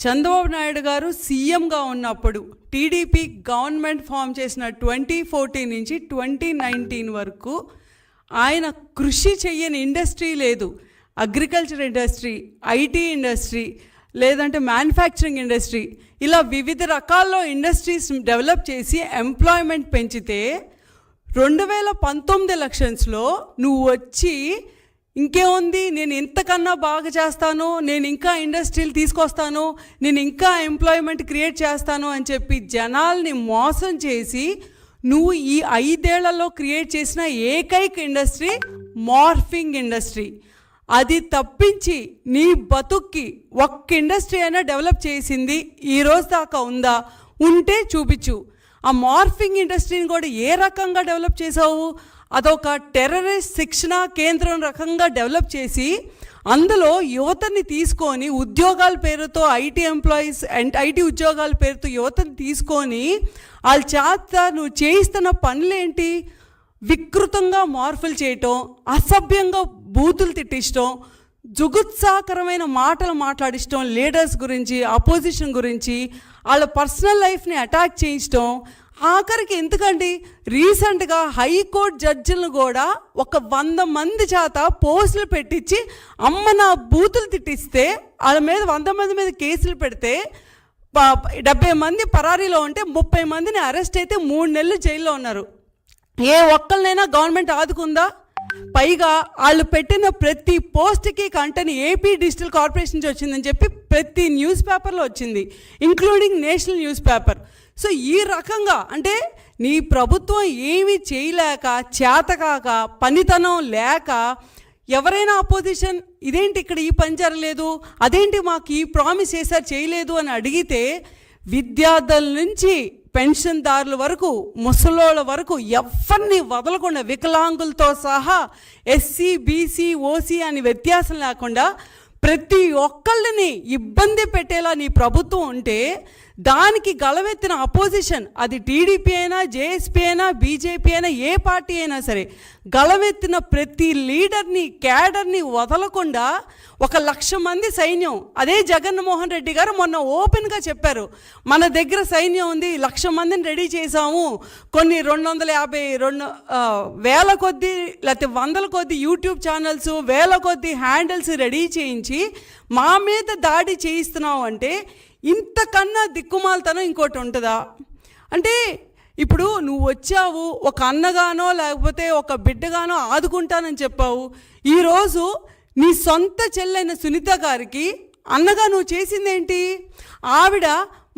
చంద్రబాబు నాయుడు గారు సీఎంగా ఉన్నప్పుడు టీడీపీ గవర్నమెంట్ ఫామ్ చేసిన ట్వంటీ ఫోర్టీన్ నుంచి ట్వంటీ నైన్టీన్ వరకు ఆయన కృషి చెయ్యని ఇండస్ట్రీ లేదు. అగ్రికల్చర్ ఇండస్ట్రీ ఐటీ ఇండస్ట్రీ లేదంటే మ్యానుఫ్యాక్చరింగ్ ఇండస్ట్రీ ఇలా వివిధ రకాల్లో ఇండస్ట్రీస్ డెవలప్ చేసి ఎంప్లాయ్మెంట్ పెంచితే రెండు వేల పంతొమ్మిది ఎలక్షన్స్లో నువ్వు వచ్చి ఇంకేముంది నేను ఇంతకన్నా బాగా చేస్తాను నేను ఇంకా ఇండస్ట్రీలు తీసుకొస్తాను నేను ఇంకా ఎంప్లాయ్మెంట్ క్రియేట్ చేస్తాను అని చెప్పి జనాల్ని మోసం చేసి నువ్వు ఈ ఐదేళ్ళలో క్రియేట్ చేసిన ఏకైక ఇండస్ట్రీ మార్ఫింగ్ ఇండస్ట్రీ అది తప్పించి నీ బతుక్కి ఒక్క ఇండస్ట్రీ అయినా డెవలప్ చేసింది ఈ రోజు దాకా ఉందా? ఉంటే చూపించు. ఆ మార్ఫింగ్ ఇండస్ట్రీని కూడా ఏ రకంగా డెవలప్ చేసావు? అదొక టెర్రరిస్ట్ శిక్షణ కేంద్రం రకంగా డెవలప్ చేసి అందులో యువతని తీసుకొని ఉద్యోగాల పేరుతో ఐటీ ఎంప్లాయీస్ అండ్ ఐటీ ఉద్యోగాల పేరుతో యువతని తీసుకొని వాళ్ళ చేత నువ్వు చేయిస్తున్న పనులేంటి? వికృతంగా మార్పులు చేయటం అసభ్యంగా బూతులు తిట్టించడం జుగుత్సాకరమైన మాటలు మాట్లాడించడం లీడర్స్ గురించి అపోజిషన్ గురించి వాళ్ళ పర్సనల్ లైఫ్ని అటాక్ చేయించడం ఆఖరికి ఎందుకండి? రీసెంట్గా హైకోర్టు జడ్జిలను కూడా ఒక వంద మంది చేత పోస్టులు పెట్టించి అమ్మ నా బూతులు తిట్టిస్తే వాళ్ళ మీద వంద మంది మీద కేసులు పెడితే ప- డెబ్బై మంది పరారీలో ఉంటే ముప్పై మందిని అరెస్ట్ అయితే మూడు నెలలు జైల్లో ఉన్నారు. ఏ ఒక్కరినైనా గవర్నమెంట్ ఆదుకుందా? పైగా వాళ్ళు పెట్టిన ప్రతి పోస్ట్కి కంటెంట్ ఏపీ డిజిటల్ కార్పొరేషన్ నుంచి వచ్చిందని చెప్పి ప్రతి న్యూస్ పేపర్లో వచ్చింది including national newspaper. So ఈ రకంగా అంటే నీ ప్రభుత్వం ఏమి చేయలేక చేతకాక పనితనం లేక ఎవరైనా అపోజిషన్ ఇదేంటి ఇక్కడ ఈ పని జరగలేదు అదేంటి మాకు ఈ ప్రామిస్ చేశారు చేయలేదు అని అడిగితే విద్యార్థుల నుంచి పెన్షన్దారుల వరకు ముసలోళ్ళ వరకు ఎవరిని వదలకుండా వికలాంగులతో సహా ఎస్సీ బీసీ ఓసీ అని వ్యత్యాసం లేకుండా ప్రతి ఒక్కళ్ళని ఇబ్బంది పెట్టేలా నీ ప్రభుత్వం ఉంటే దానికి గలవెత్తిన అపోజిషన్ అది టీడీపీ అయినా జేఎస్పీ అయినా బీజేపీ అయినా ఏ పార్టీ అయినా సరే గలవెత్తిన ప్రతి లీడర్ని క్యాడర్ని వదలకుండా ఒక లక్ష మంది సైన్యం అదే జగన్మోహన్ రెడ్డి గారు మొన్న ఓపెన్గా చెప్పారు మన దగ్గర సైన్యం ఉంది లక్ష మందిని రెడీ చేశాము కొన్ని రెండు వందల యాభై రెండు వేల కొద్ది లేకపోతే వందల కొద్ది యూట్యూబ్ ఛానల్స్ వేల కొద్ది హ్యాండిల్స్ రెడీ చేయించి మా మీద దాడి చేయిస్తున్నాం అంటే ఇంతకన్నా దిక్కుమాలతనం ఇంకోటి ఉంటుందా? అంటే ఇప్పుడు నువ్వు వచ్చావు ఒక అన్నగానో లేకపోతే ఒక బిడ్డగానో ఆదుకుంటానని చెప్పావు. ఈరోజు నీ సొంత చెల్లైన సునీత గారికి అన్నగా నువ్వు చేసిందేంటి? ఆవిడ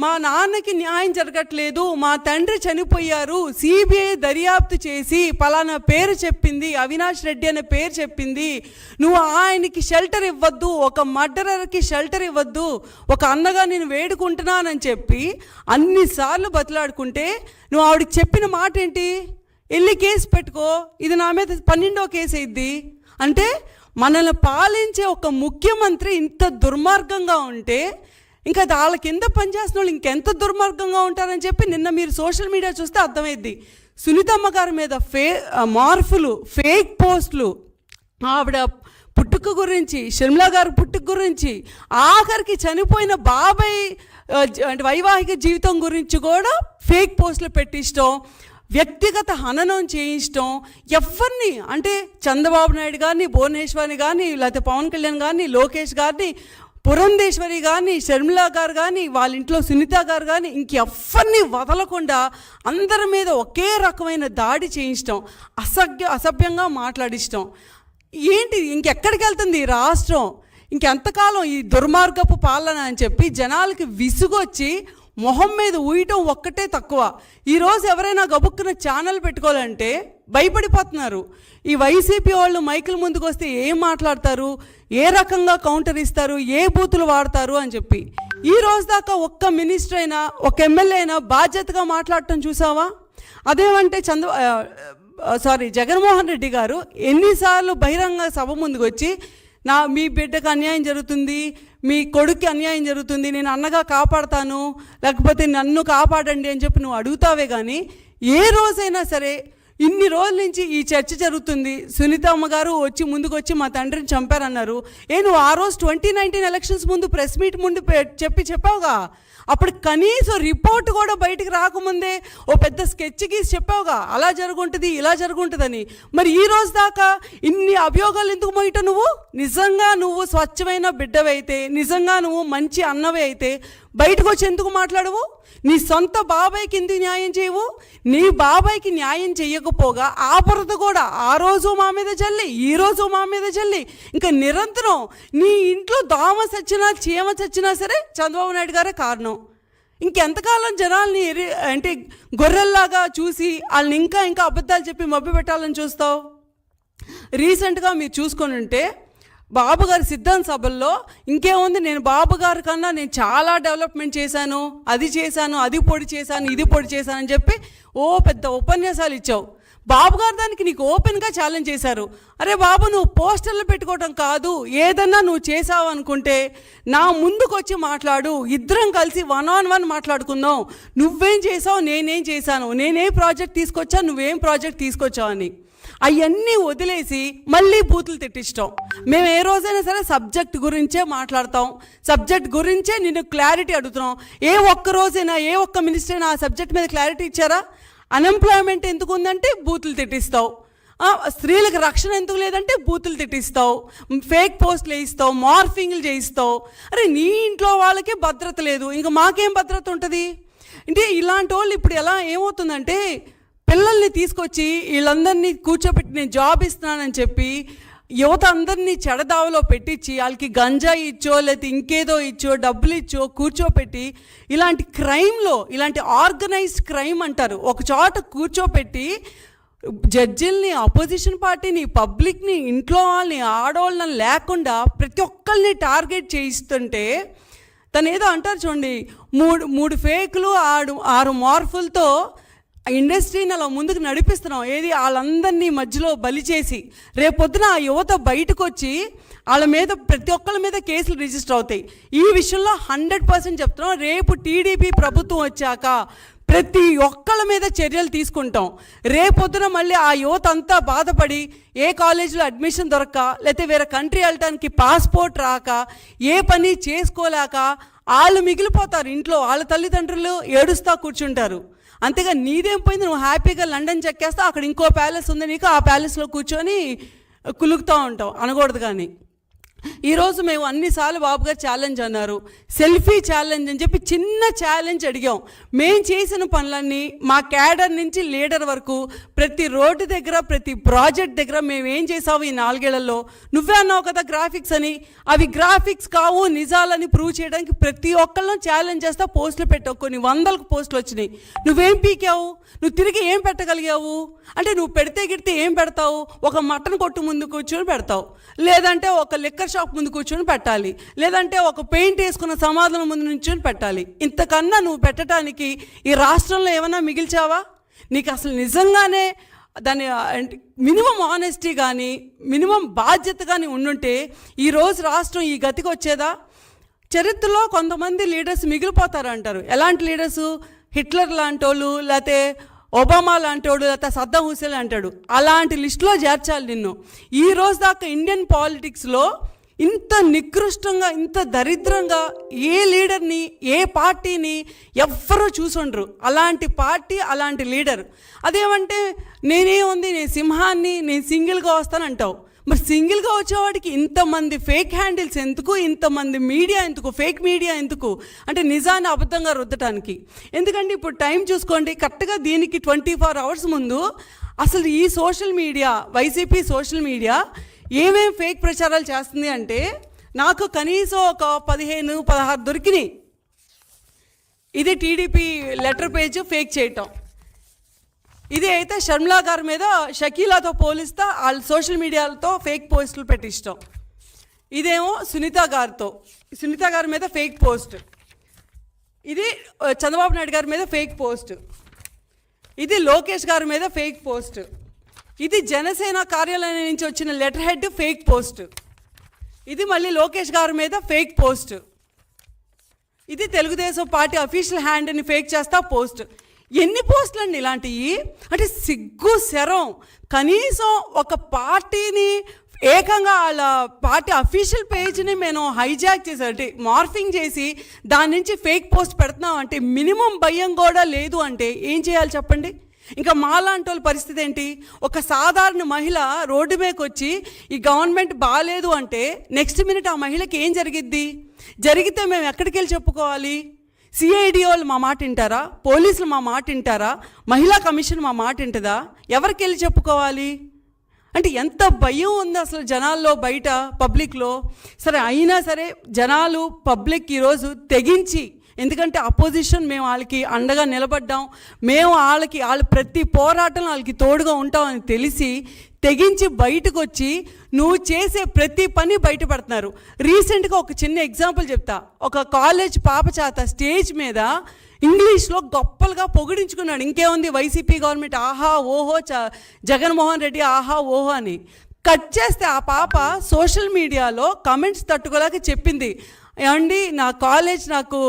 మా నాన్నకి న్యాయం జరగట్లేదు మా తండ్రి చనిపోయారు సిబిఐ దర్యాప్తు చేసి పలానా పేరు చెప్పింది అవినాష్ రెడ్డి అనే పేరు చెప్పింది. నువ్వు ఆయనకి షెల్టర్ ఇవ్వద్దు ఒక మర్డరర్కి షెల్టర్ ఇవ్వద్దు ఒక అన్నగా నేను వేడుకుంటున్నానని చెప్పి అన్నిసార్లు బతిలాడుకుంటే నువ్వు ఆవిడకి చెప్పిన మాట ఏంటి? వెళ్ళి కేసు పెట్టుకో ఇది నా మీద పన్నెండో కేసు అయింది అంటే మనల్ని పాలించే ఒక ముఖ్యమంత్రి ఇంత దుర్మార్గంగా ఉంటే ఇంకా వాళ్ళ కింద పనిచేసిన వాళ్ళు ఇంకెంత దుర్మార్గంగా ఉంటారని చెప్పి నిన్న మీరు సోషల్ మీడియా చూస్తే అర్థమైద్ది. సునీతమ్మ గారి మీద ఫే మార్పులు ఫేక్ పోస్టులు ఆవిడ పుట్టుక గురించి షర్మిలా గారి పుట్టుక గురించి ఆఖరికి చనిపోయిన బాబాయ్ అంటే వైవాహిక జీవితం గురించి కూడా ఫేక్ పోస్టులు పెట్టించడం వ్యక్తిగత హననం చేయించడం ఎవరిని అంటే చంద్రబాబు నాయుడు గారిని భువనేశ్వరిని కానీ లేకపోతే పవన్ కళ్యాణ్ గారిని లోకేష్ గారిని పురంధేశ్వరి కానీ షర్మిలా గారు కానీ వాళ్ళ ఇంట్లో సునీత గారు కానీ ఇంకెవ్వరిని వదలకుండా అందరి మీద ఒకే రకమైన దాడి చేయించడం అసభ్య అసభ్యంగా మాట్లాడించడం ఏంటి ఇంకెక్కడికి వెళ్తుంది ఈ రాష్ట్రం? ఇంకెంతకాలం ఈ దుర్మార్గపు పాలన అని చెప్పి జనాలకి విసుగొచ్చి మొహం మీద ఊయటం ఒక్కటే తక్కువ. ఈరోజు ఎవరైనా గబుక్కున ఛానల్ పెట్టుకోవాలంటే భయపడిపోతున్నారు. ఈ వైసీపీ వాళ్ళు మైకుల ముందుకు వస్తే ఏం మాట్లాడతారు? ఏ రకంగా కౌంటర్ ఇస్తారు? ఏ బూతులు వాడతారు? అని చెప్పి. ఈ రోజు దాకా ఒక్క మినిస్టర్ అయినా ఒక ఎమ్మెల్యే అయినా బాధ్యతగా మాట్లాడటం చూసావా? అదేమంటే చంద్ర సారీ జగన్మోహన్ రెడ్డి గారు ఎన్నిసార్లు బహిరంగ సభ ముందుకు వచ్చి నా మీ బిడ్డకు అన్యాయం జరుగుతుంది మీ కొడుక్కి అన్యాయం జరుగుతుంది నేను అన్నగా కాపాడతాను లేకపోతే నన్ను కాపాడండి అని చెప్పి నువ్వు అడుగుతావే కానీ ఏ రోజైనా సరే ఇన్ని రోజుల నుంచి ఈ చర్చ జరుగుతుంది. సునీత అమ్మగారు వచ్చి ముందుకు వచ్చి మా తండ్రిని చంపారన్నారు. ఏ నువ్వు ఆ రోజు ట్వంటీ నైన్టీన్ ఎలక్షన్స్ ముందు ప్రెస్ మీట్ ముందు చెప్పి చెప్పావుగా? అప్పుడు కనీసం రిపోర్ట్ కూడా బయటికి రాకముందే ఓ పెద్ద స్కెచ్ గీసి చెప్పావుగా? అలా జరుగుంటుంది ఇలా జరుగుంటుందని. మరి ఈ రోజు దాకా ఇన్ని అభియోగాలు ఎందుకు మోయట నువ్వు? నిజంగా నువ్వు స్వచ్ఛమైన బిడ్డవైతే నిజంగా నువ్వు మంచి అన్నవి అయితే బయటకు వచ్చి ఎందుకు మాట్లాడవు? నీ సొంత బాబాయ్కి ఎందుకు న్యాయం చేయవు? నీ బాబాయ్కి న్యాయం చేయకపోగా ఆ బురద కూడా ఆ రోజు మా మీద చల్లి ఈ రోజు మా మీద చల్లి ఇంకా నిరంతరం నీ ఇంట్లో దోమ చచ్చినా చీమ చచ్చినా సరే చంద్రబాబు నాయుడు గారే కారణం. ఇంకెంతకాలం జనాల్ని ఎరి- అంటే గొర్రెల్లాగా చూసి వాళ్ళని ఇంకా ఇంకా అబద్ధాలు చెప్పి మభ్య పెట్టాలని చూస్తావు? రీసెంట్గా మీరు చూసుకొని ఉంటే బాబుగారి సిద్ధాంత సభల్లో ఇంకేముంది నేను బాబుగారి కన్నా నేను చాలా డెవలప్మెంట్ చేశాను అది చేశాను అది పొడి చేశాను ఇది పొడి చేశాను అని చెప్పి ఓ పెద్ద ఉపన్యాసాలు ఇచ్చావు. బాబుగారు దానికి నీకు ఓపెన్గా ఛాలెంజ్ చేశారు. అరే బాబు నువ్వు పోస్టర్లు పెట్టుకోవటం కాదు ఏదన్నా నువ్వు చేసావు అనుకుంటే నా ముందుకు వచ్చి మాట్లాడు ఇద్దరం కలిసి వన్ ఆన్ వన్ మాట్లాడుకుందాం. నువ్వేం చేసావు నేనేం చేశాను నేనే ప్రాజెక్ట్ తీసుకొచ్చా నువ్వేం ప్రాజెక్ట్ తీసుకొచ్చావు అని. అవన్నీ వదిలేసి మళ్ళీ బూతులు తిట్టించడం మేము ఏ రోజైనా సరే సబ్జెక్ట్ గురించే మాట్లాడతాం. సబ్జెక్ట్ గురించే నిన్ను క్లారిటీ అడుగుతున్నాం. ఏ ఒక్క రోజైనా ఏ ఒక్క మినిస్టర్ అయినా ఆ సబ్జెక్ట్ మీద క్లారిటీ ఇచ్చారా? అన్ఎంప్లాయ్మెంట్ ఎందుకు ఉందంటే బూతులు తిట్టిస్తావు. స్త్రీలకు రక్షణ ఎందుకు లేదంటే బూతులు తిట్టిస్తావు. ఫేక్ పోస్టులు వేయిస్తావు మార్ఫింగ్లు చేయిస్తావు. అరే నీ ఇంట్లో వాళ్ళకే భద్రత లేదు. ఇంకా మాకేం భద్రత ఉంటుంది? అంటే ఇలాంటి వాళ్ళు ఇప్పుడు ఎలా ఏమవుతుందంటే పిల్లల్ని తీసుకొచ్చి వీళ్ళందరినీ కూర్చోబెట్టి నేను జాబ్ ఇస్తున్నానని చెప్పి యువత అందరినీ చెడదావలో పెట్టించి వాళ్ళకి గంజాయి ఇచ్చో లేకపోతే ఇంకేదో ఇచ్చో డబ్బులు ఇచ్చో కూర్చోపెట్టి ఇలాంటి క్రైమ్లో ఇలాంటి ఆర్గనైజ్డ్ క్రైమ్ అంటారు. ఒక చోట కూర్చోపెట్టి జడ్జిల్ని అపోజిషన్ పార్టీని పబ్లిక్ని ఇంట్లో వాళ్ళని ఆడవాళ్ళని లేకుండా ప్రతి ఒక్కరిని టార్గెట్ చేయిస్తుంటే తను ఏదో అంటారు చూడండి మూడు మూడు ఫేకులు ఆరు ఆరు మార్ఫులతో ఇండస్ట్రీని అలా ముందుకు నడిపిస్తున్నాం ఏది? వాళ్ళందరినీ మధ్యలో బలి చేసి రేపొద్దున ఆ యువత బయటకు వచ్చి వాళ్ళ మీద ప్రతి ఒక్కళ్ళ మీద కేసులు రిజిస్టర్ అవుతాయి. ఈ విషయంలో హండ్రెడ్ పర్సెంట్ చెప్తున్నాం. రేపు టీడీపీ ప్రభుత్వం వచ్చాక ప్రతి ఒక్కళ్ళ మీద చర్యలు తీసుకుంటాం. రేపొద్దున మళ్ళీ ఆ యువత అంతా బాధపడి ఏ కాలేజీలో అడ్మిషన్ దొరక్క లేకపోతే వేరే కంట్రీ వెళ్ళటానికి పాస్పోర్ట్ రాక ఏ పని చేసుకోలేక వాళ్ళు మిగిలిపోతారు ఇంట్లో. వాళ్ళ తల్లిదండ్రులు ఏడుస్తూ కూర్చుంటారు. అంతేగా నీదేం పోయింది? నువ్వు హ్యాపీగా లండన్ చెక్కేస్తా అక్కడ ఇంకో ప్యాలెస్ ఉంది నీకు ఆ ప్యాలెస్లో కూర్చొని కులుగుతూ ఉంటావు. అనకూడదు కానీ. ఈరోజు మేము అన్నిసార్లు బాబు గారు ఛాలెంజ్ అన్నారు. సెల్ఫీ ఛాలెంజ్ అని చెప్పి చిన్న ఛాలెంజ్ అడిగాం. మేము చేసిన పనులన్నీ మా క్యాడర్ నుంచి లీడర్ వరకు ప్రతి రోడ్డు దగ్గర ప్రతి ప్రాజెక్ట్ దగ్గర మేము ఏం చేసావు ఈ నాలుగేళ్ళలో? నువ్వే అన్నావు కదా గ్రాఫిక్స్ అని. అవి గ్రాఫిక్స్ కావు నిజాలని ప్రూవ్ చేయడానికి ప్రతి ఒక్కళ్ళని ఛాలెంజ్ చేస్తా పోస్టులు పెట్టావు. కొన్ని వందలకు పోస్టులు వచ్చినాయి. నువ్వేం పీకావు? నువ్వు తిరిగి ఏం పెట్టగలిగావు? అంటే నువ్వు పెడితే గిడితే ఏం పెడతావు? ఒక మటన్ కొట్టు ముందు కూర్చొని పెడతావు. లేదంటే ఒక లిక్కర్ షాప్ ముందు కూర్చొని పెట్టాలి. లేదంటే ఒక పెయింట్ వేసుకున్న సమాధానం ముందు నుంచొని పెట్టాలి. ఇంతకన్నా నువ్వు పెట్టడానికి ఈ రాష్ట్రంలో ఏమైనా మిగిల్చావా? నీకు అసలు నిజంగానే దాని మినిమం ఆనెస్టీ కానీ మినిమం బాధ్యత కానీ ఉండుంటే ఈరోజు రాష్ట్రం ఈ గతికి వచ్చేదా? చరిత్రలో కొంతమంది లీడర్స్ మిగిలిపోతారు అంటారు ఎలాంటి లీడర్స్? హిట్లర్ లాంటి వాళ్ళు లేకపోతే ఒబామా లాంటోడు లేకపోతే సద్దాం హుసేన్ అంటాడు అలాంటి లిస్టులో చేర్చాలి నిన్ను. ఈ రోజు దాకా ఇండియన్ పాలిటిక్స్లో ఇంత నికృష్టంగా ఇంత దరిద్రంగా ఏ లీడర్ని ఏ పార్టీని ఎవ్వరూ చూసుండ్రు. అలాంటి పార్టీ అలాంటి లీడర్. అదేమంటే నేనేముంది నేను సింహాన్ని నేను సింగిల్గా వస్తానంటావు. మరి సింగిల్గా వచ్చేవాడికి ఇంతమంది ఫేక్ హ్యాండిల్స్ ఎందుకు? ఇంతమంది మీడియా ఎందుకు? ఫేక్ మీడియా ఎందుకు? అంటే నిజాన్ని అబద్ధంగా రుద్దటానికి. ఎందుకంటే ఇప్పుడు టైం చూసుకోండి కరెక్ట్గా దీనికి ట్వంటీ ఫోర్ అవర్స్ ముందు అసలు ఈ social media YCP social media ఏమేం ఫేక్ ప్రచారాలు చేస్తుంది అంటే నాకు కనీసం ఒక పదిహేను పదహారు దొరికినాయి. ఇది టీడీపీ లెటర్ పేజ్ ఫేక్ చేయటం. ఇది అయితే షర్మిలా గారి మీద షకీలాతో పోలిస్తా వాళ్ళ సోషల్ మీడియాలతో ఫేక్ పోస్టులు పెట్టించడం ఇదేమో సునీత గారితో. సునీత గారి మీద ఫేక్ పోస్ట్. ఇది చంద్రబాబు నాయుడు గారి మీద ఫేక్ పోస్ట్. ఇది లోకేష్ గారి మీద ఫేక్ పోస్ట్. ఇది జనసేన కార్యాలయం నుంచి వచ్చిన లెటర్ హెడ్ ఫేక్ పోస్ట్. ఇది మళ్ళీ లోకేష్ గారి మీద ఫేక్ పోస్ట్. ఇది తెలుగుదేశం పార్టీ అఫీషియల్ హ్యాండ్ని ఫేక్ చేస్తా పోస్ట్. ఎన్ని పోస్టులు అండి ఇలాంటివి అంటే సిగ్గు శరం. కనీసం ఒక పార్టీని ఏకంగా వాళ్ళ పార్టీ అఫీషియల్ పేజ్ని మేము హైజాక్ చేసి అంటే మార్ఫింగ్ చేసి దాని నుంచి ఫేక్ పోస్ట్ పెడుతున్నాం అంటే మినిమం భయం కూడా లేదు అంటే ఏం చేయాలి చెప్పండి? ఇంకా మాలాంటి వాళ్ళ పరిస్థితి ఏంటి? ఒక సాధారణ మహిళ రోడ్డు మీదకి వచ్చి ఈ గవర్నమెంట్ బాగాలేదు అంటే నెక్స్ట్ మినిట్ ఆ మహిళకి ఏం జరిగిద్ది? జరిగితే మేము ఎక్కడికి వెళ్ళి చెప్పుకోవాలి? సిఐడి వాళ్ళు మా మాట వింటారా? పోలీసులు మా మాట వింటారా? మహిళా కమిషన్ మా మాట వింటుందా? ఎవరికి వెళ్ళి చెప్పుకోవాలి? అంటే ఎంత భయం ఉంది అసలు జనాల్లో బయట పబ్లిక్లో. సరే అయినా సరే జనాలు పబ్లిక్ ఈరోజు తెగించి ఎందుకంటే అపోజిషన్ మేము వాళ్ళకి అండగా నిలబడ్డాం. మేము వాళ్ళకి వాళ్ళ ప్రతి పోరాటం వాళ్ళకి తోడుగా ఉంటామని తెలిసి తెగించి బయటకు వచ్చి నువ్వు చేసే ప్రతి పని బయటపడుతున్నారు. రీసెంట్గా ఒక చిన్న ఎగ్జాంపుల్ చెప్తా. ఒక కాలేజ్ పాప చేత స్టేజ్ మీద ఇంగ్లీష్లో గొప్పలుగా పొగిడించుకున్నాడు. ఇంకేముంది? వైసీపీ గవర్నమెంట్ ఆహా ఓహో చ జగన్మోహన్ రెడ్డి ఆహా ఓహో అని. కట్ చేస్తే ఆ పాప సోషల్ మీడియాలో కమెంట్స్ తట్టుకోలేక చెప్పింది. ఏమండి నా కాలేజ్ నాకు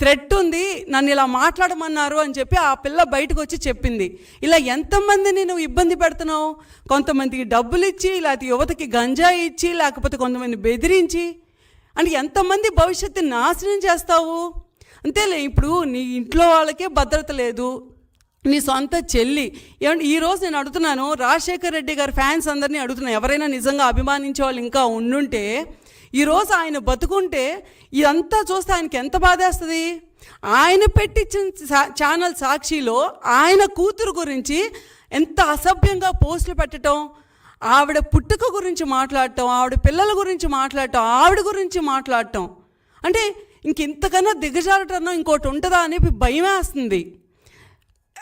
థ్రెట్ ఉంది నన్ను ఇలా మాట్లాడమన్నారు అని చెప్పి ఆ పిల్ల బయటకు వచ్చి చెప్పింది. ఇలా ఎంతమందిని నువ్వు ఇబ్బంది పెడుతున్నావు? కొంతమందికి డబ్బులు ఇచ్చి లేకపోతే యువతకి గంజాయి ఇచ్చి లేకపోతే కొంతమంది బెదిరించి. అంటే ఎంతమంది భవిష్యత్తుని నాశనం చేస్తావు? అంతేలే ఇప్పుడు నీ ఇంట్లో వాళ్ళకే భద్రత లేదు. నీ సొంత చెల్లి. ఏమంటే ఈరోజు నేను అడుగుతున్నాను రాజశేఖర్ రెడ్డి గారి ఫ్యాన్స్ అందరినీ అడుగుతున్నాను ఎవరైనా నిజంగా అభిమానించే వాళ్ళు ఇంకా ఉండుంటే ఈరోజు ఆయన బతుకుంటే ఇదంతా చూస్తే ఆయనకి ఎంత బాధేస్తుంది? ఆయన పెట్టించిన ఛానల్ సాక్షిలో ఆయన కూతురు గురించి ఎంత అసభ్యంగా పోస్టులు పెట్టడం ఆవిడ పుట్టుక గురించి మాట్లాడటం ఆవిడ పిల్లల గురించి మాట్లాడటం ఆవిడ గురించి మాట్లాడటం. అంటే ఇంక ఇంతకన్నా దిగజారటం ఇంకోటి ఉంటుందా అని భయం వేస్తుంది.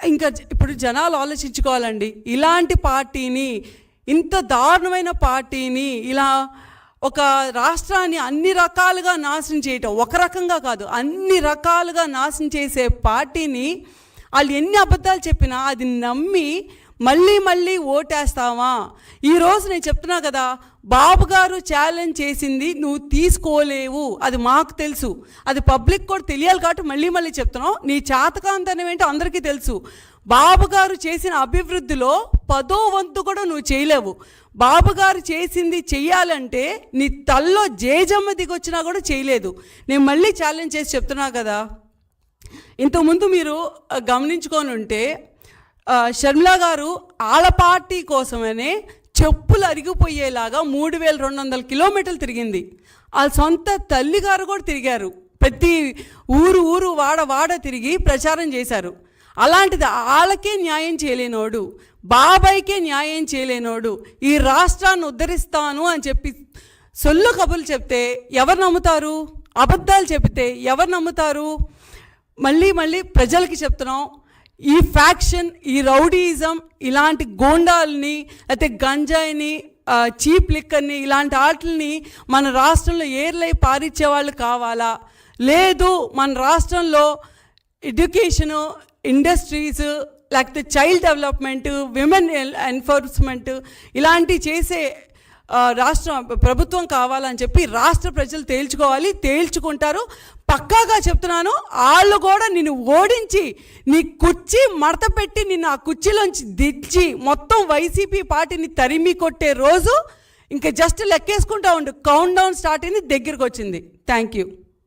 ఇంకా ఇప్పుడు జనాలు ఆలోచించుకోవాలండి. ఇలాంటి పార్టీని ఇంత దారుణమైన పార్టీని ఇలా ఒక రాష్ట్రాన్ని అన్ని రకాలుగా నాశనం చేయటం ఒక రకంగా కాదు అన్ని రకాలుగా నాశనం చేసే పార్టీని వాళ్ళు ఎన్ని అబద్ధాలు చెప్పినా అది నమ్మి మళ్ళీ మళ్ళీ ఓటేస్తావా? ఈరోజు నేను చెప్తున్నా కదా బాబు గారు ఛాలెంజ్ చేసింది నువ్వు తీసుకోలేవు అది మాకు తెలుసు. అది పబ్లిక్ కూడా తెలియాలి కాబట్టి మళ్ళీ మళ్ళీ చెప్తున్నావు. నీ చాతకాంతనం ఏంటో అందరికీ తెలుసు. బాబుగారు చేసిన అభివృద్ధిలో పదో వంతు కూడా నువ్వు చేయలేవు. బాబుగారు చేసింది చెయ్యాలంటే నీ తల్లో జేజమ్మ దిగొచ్చినా కూడా చేయలేదు. నేను మళ్ళీ ఛాలెంజ్ చేసి చెప్తున్నా కదా. ఇంతకుముందు మీరు గమనించుకొని ఉంటే షర్మిల గారు ఆలపాటి పార్టీ కోసమనే చెప్పులు అరిగిపోయేలాగా మూడు వేల రెండు వందల కిలోమీటర్లు తిరిగింది. వాళ్ళ సొంత తల్లి గారు కూడా తిరిగారు. ప్రతి ఊరు ఊరు వాడ వాడ తిరిగి ప్రచారం చేశారు. అలాంటిది వాళ్ళకే న్యాయం చేయలేనోడు బాబాయ్కే న్యాయం చేయలేనోడు ఈ రాష్ట్రాన్ని ఉద్ధరిస్తాను అని చెప్పి సొల్లు కబులు చెప్తే ఎవరు నమ్ముతారు? అబద్ధాలు చెబితే ఎవరు నమ్ముతారు? మళ్ళీ మళ్ళీ ప్రజలకి చెప్తున్నాం ఈ ఫ్యాక్షన్ ఈ రౌడీయిజం ఇలాంటి గోండాల్ని లేకపోతే గంజాయిని చీప్ లిక్కర్ని ఇలాంటి ఆటల్ని మన రాష్ట్రంలో ఏర్లై పారిచ్చే వాళ్ళు కావాలా? లేదు మన రాష్ట్రంలో ఎడ్యుకేషను ఇండస్ట్రీస్ లేకపోతే చైల్డ్ డెవలప్మెంట్ విమెన్ ఎన్ఫోర్స్మెంట్ ఇలాంటివి చేసే రాష్ట్రం ప్రభుత్వం కావాలని చెప్పి రాష్ట్ర ప్రజలు తేల్చుకోవాలి తేల్చుకుంటారు. పక్కాగా చెప్తున్నాను వాళ్ళు కూడా నిన్ను ఓడించి నీ కుర్చీ మడత పెట్టి నిన్ను ఆ కుర్చీలోంచి దిచ్చి మొత్తం వైసీపీ పార్టీని తరిమి కొట్టే రోజు ఇంకా జస్ట్ లెక్కేసుకుంటా ఉండు. కౌంట్ డౌన్ స్టార్ట్ అయింది దగ్గరికి వచ్చింది థ్యాంక్ యూ